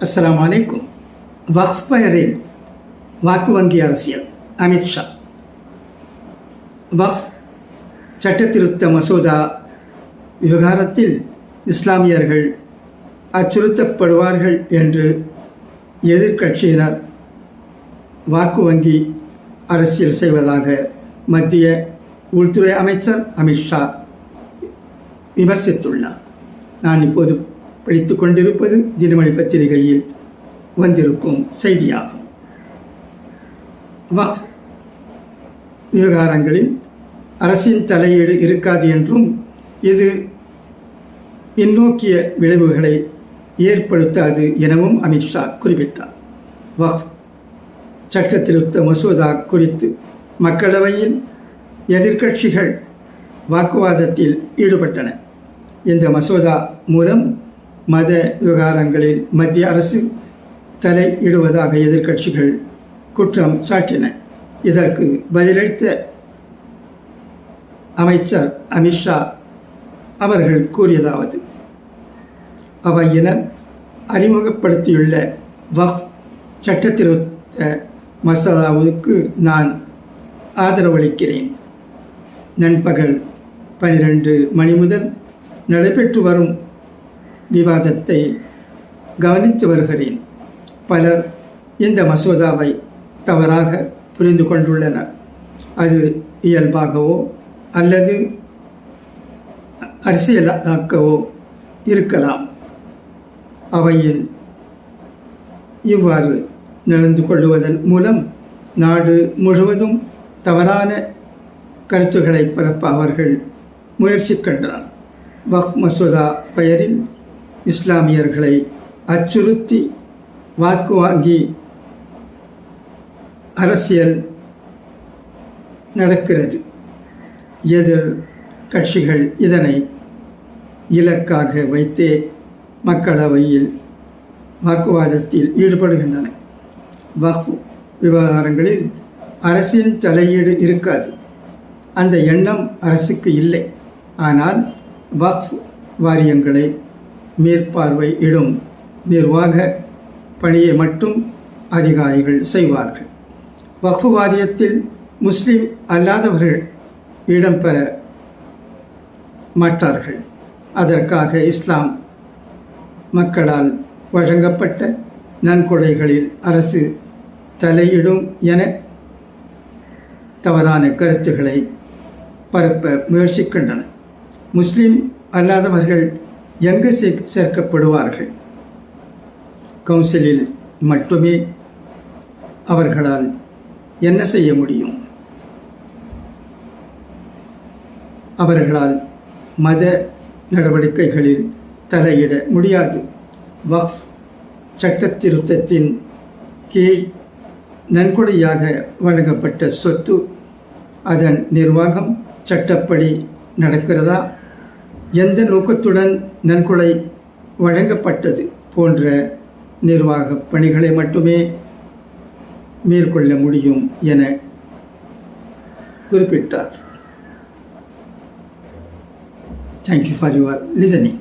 அஸ்லாம் அலைக்கும் வக்ஃப் பெயரில் வாக்கு வங்கி அரசியல் அமித்ஷா வக்ஃப் சட்டத்திருத்த மசோதா விவகாரத்தில் இஸ்லாமியர்கள் அச்சுறுத்தப்படுவார்கள் என்று எதிர்க்கட்சியினர் வாக்கு வங்கி அரசியல் செய்வதாக மத்திய உள்துறை அமைச்சர் அமித்ஷா விமர்சித்துள்ளார் நான் இப்போது படித்து கொண்டிருப்பது தினமணி பத்திரிகையில் வந்திருக்கும் செய்தியாகும். வக்ஃப் விவகாரங்களில் அரசின் தலையீடு இருக்காது என்றும் இது பின்னோக்கிய விளைவுகளை ஏற்படுத்தாது எனவும் அமித்ஷா குறிப்பிட்டார். வக்ஃப் சட்ட திருத்த மசோதா குறித்து மக்களவையில் எதிர்க்கட்சிகள் வாக்குவாதத்தில் ஈடுபட்டன. இந்த மசோதா மூலம் மத விவகாரங்களில் மத்திய அரசு தலையிடுவதாக எதிர்க்கட்சிகள் குற்றம் சாட்டின. இதற்கு பதிலளித்த அமைச்சர் அமித்ஷா அவர்கள் கூறியதாவது அவையினர் அறிமுகப்படுத்தியுள்ள வக் சட்டத்திருத்த மசோதாவுக்கு நான் ஆதரவளிக்கிறேன். நண்பகல் பனிரெண்டு மணி முதல் நடைபெற்று வரும் விவாதத்தை கவனித்து வருகிறேன். பலர் இந்த மசோதாவை தவறாக புரிந்து கொண்டுள்ளனர். அது இயல்பாகவோ அல்லது அரசியலாக்கவோ இருக்கலாம். அவையில் இவ்வாறு நடந்து கொள்ளுவதன் மூலம் நாடு முழுவதும் தவறான கருத்துக்களை பரப்ப அவர்கள் முயற்சிக்கின்றனர். வக் மசோதா பெயரில் இஸ்லாமியர்களை அச்சுறுத்தி வாக்கு வாங்கி அரசியல் நடக்கிறது. எதிர் கட்சிகள் இதனை இலக்காக வைத்தே மக்களவையில் வாக்குவாதத்தில் ஈடுபடுகின்றன. வக்ஃப் விவகாரங்களில் அரசின் தலையீடு இருக்காது. அந்த எண்ணம் அரசுக்கு இல்லை. ஆனால் வக்ஃப் வாரியங்களை மேற்பார்வையிடும் நிர்வாக பணியை மட்டும் அதிகாரிகள் செய்வார்கள். வக்ஃப் வாரியத்தில் முஸ்லிம் அல்லாதவர்கள் இடம்பெற மாட்டார்கள். அதற்காக இஸ்லாம் மக்களால் வழங்கப்பட்ட நன்கொடைகளில் அரசு தலையிடும் என தவறான கருத்துக்களை பரப்ப முயற்சிக்கின்றன. முஸ்லிம் அல்லாதவர்கள் எங்கு சே சேர்க்கப்படுவார்கள்? கவுன்சிலில் மட்டுமே அவர்களால் என்ன செய்ய முடியும்? அவர்களால் மத நடவடிக்கைகளில் தலையிட முடியாது. வஃப் சட்டத்திருத்தத்தின் கீழ் நன்கொடையாக வழங்கப்பட்ட சொத்து அதன் நிர்வாகம் சட்டப்படி நடக்கிறதா? எந்த நோக்கத்துடன் நன்கொடை வழங்கப்பட்டது போன்ற நிர்வாக பணிகளை மட்டுமே மேற்கொள்ள முடியும் என குறிப்பிட்டார். Thank you for your listening